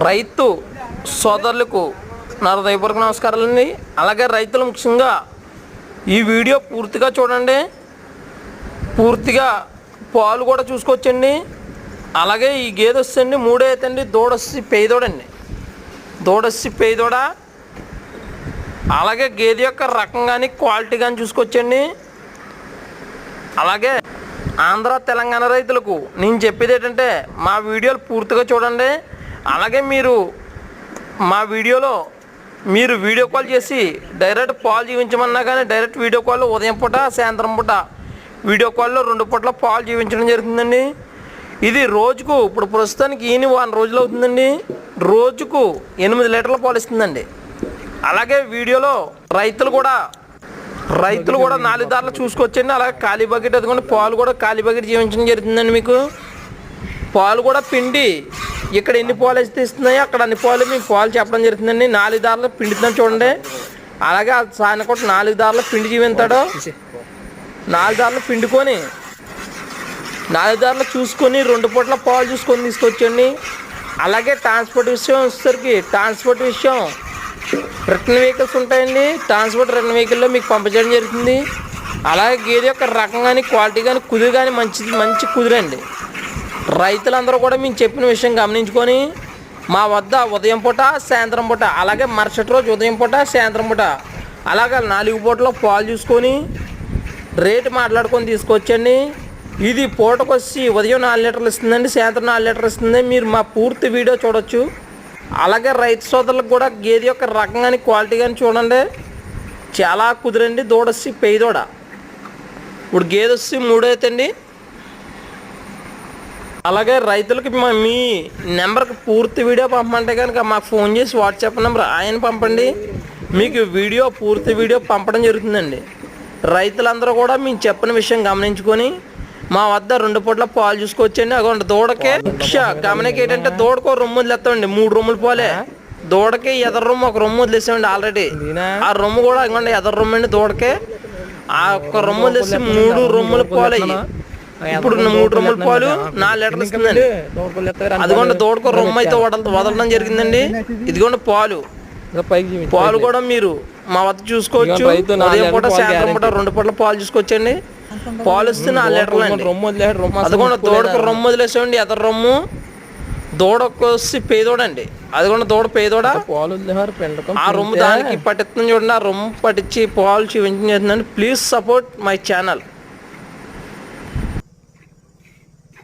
రైతు సోదరులకు నా హృదయపూర్వక నమస్కారాలండి. అలాగే రైతులు ముఖ్యంగా ఈ వీడియో పూర్తిగా చూడండి. పూర్తిగా పాలు కూడా చూసుకోవచ్చండి అలాగే ఈ గేదె వస్తుంది మూడేతండి అవుతండి దూడొచ్చి పేదోడండి. దూడొచ్చి పేదోడ? అలాగే గేదె యొక్క రకం కానీ క్వాలిటీ కానీ చూసుకోవచ్చండి అలాగే ఆంధ్ర తెలంగాణ రైతులకు నేను చెప్పేది ఏంటంటే మా వీడియోలు పూర్తిగా చూడండి. అలాగే మీరు మా వీడియోలో మీరు వీడియో కాల్ చేసి డైరెక్ట్ పాలు జీవించమన్నా కానీ డైరెక్ట్ వీడియో కాల్ ఉదయం పూట సాయంత్రం పూట వీడియో కాల్లో రెండు పూట్ల పాలు జీవించడం జరుగుతుందండి. ఇది రోజుకు ఇప్పుడు ప్రస్తుతానికి ఈయన వారం రోజులు అవుతుందండి. రోజుకు ఎనిమిది లీటర్ల పాలు ఇస్తుందండి. అలాగే వీడియోలో రైతులు కూడా రైతులు కూడా నాలుగు దారులు చూసుకొచ్చండి. అలాగే ఖాళీ బకెట్ ఎదుగుండి పాలు కూడా ఖాళీ బకెట్ జీవించడం జరుగుతుందండి మీకు. పాలు కూడా పిండి ఇక్కడ ఎన్ని పాలు అయితే ఇస్తున్నాయో అక్కడ అన్ని పాలు మీకు పాలు చెప్పడం జరుగుతుందండి. నాలుగు దారులు పిండుతున్నాం చూడండి. అలాగే సాయన కూడా నాలుగు దారులు పిండి జీవిస్తాడు నాలుగు దారులు పిండుకొని నాలుగు దారులు చూసుకొని రెండు పూట్ల పాలు చూసుకొని తీసుకొచ్చండి. అలాగే ట్రాన్స్పోర్ట్ విషయం వచ్చేసరికి ట్రాన్స్పోర్ట్ విషయం రిటర్న్ వెహికల్స్ ఉంటాయండి. ట్రాన్స్పోర్ట్ రిటర్న్ వెహికల్లో మీకు పంపించడం జరుగుతుంది. అలాగే గేదె యొక్క రకం కానీ క్వాలిటీ కానీ కుదురు కానీ మంచిది మంచి కుదురండి. రైతులందరూ కూడా మేము చెప్పిన విషయం గమనించుకొని మా వద్ద ఉదయం పూట సాయంత్రం పూట అలాగే మరుసటి రోజు ఉదయం పూట సాయంత్రం పూట అలాగే నాలుగు పూటలో పాలు చూసుకొని రేటు మాట్లాడుకొని తీసుకొచ్చండి. ఇది పూటకు వచ్చి ఉదయం నాలుగు లీటర్లు ఇస్తుందండి సాయంత్రం నాలుగు లీటర్లు ఇస్తుంది మీరు మా పూర్తి వీడియో చూడొచ్చు. అలాగే రైతు సోదరులకు కూడా గేదె యొక్క రకం కానీ క్వాలిటీ కానీ చూడండి. చాలా కుదిరండి దూడ వచ్చి పెయ్యి దూడ ఇప్పుడు గేదె వచ్చి మూడు అవుతండి అలాగే రైతులకి మా- మీ నెంబర్కి పూర్తి వీడియో పంపమంటే కనుక మాకు ఫోన్ చేసి వాట్సాప్ నెంబర్ ఆయన పంపండి. మీకు వీడియో పూర్తి వీడియో పంపడం జరుగుతుందండి. రైతులందరూ కూడా మేము చెప్పిన విషయం గమనించుకొని మా వద్ద రెండు పూట్ల పాలు చూసుకొచ్చండి. అగోండి దూడకే గమనిక ఏంటంటే దూడకు ఒక రొమ్ము వదిలేస్తామండి. మూడు రొమ్ములు పోలే. దూడకి ఎదర రొమ్ము ఒక రొమ్ము వదిలేసామండి ఆల్రెడీ. ఆ రొమ్ము కూడా ఇవ్వండి ఎదర రొమ్ము అండి దూడకే. ఆ ఒక్క రొమ్ము వదిలేసి మూడు రొమ్ములు పోలే. ఇప్పుడు మూడు రొమ్ముల పాలు నాలుగు లీటర్లు ఇస్తుందండి అదిగోండి దూడకు రొమ్ము అయితే వదల వదలడం జరిగిందండి. ఇదిగోండి పాలు. పాలు కూడా మీరు మా వద్ద చూసుకోవచ్చు. ఉదయం పూట సాయంత్రం పూట రెండు పూటల పాలు చూసుకోవచ్చండి. పాలు ఇస్తే నాలుగు లీటర్లు అండి. అదిగోండి దూడకు రొమ్ము వదిలేసేయండి ఎదర రొమ్ము. దూడకు వచ్చి పేదోడండి. అదిగోండి దూడ పేదోడ? పాలు ఆ రొమ్ము దానికి పట్టిస్తుంది చూడండి ఆ రొమ్ము పట్టించి పాలు చూపించింది ప్లీజ్ సపోర్ట్ మై ఛానల్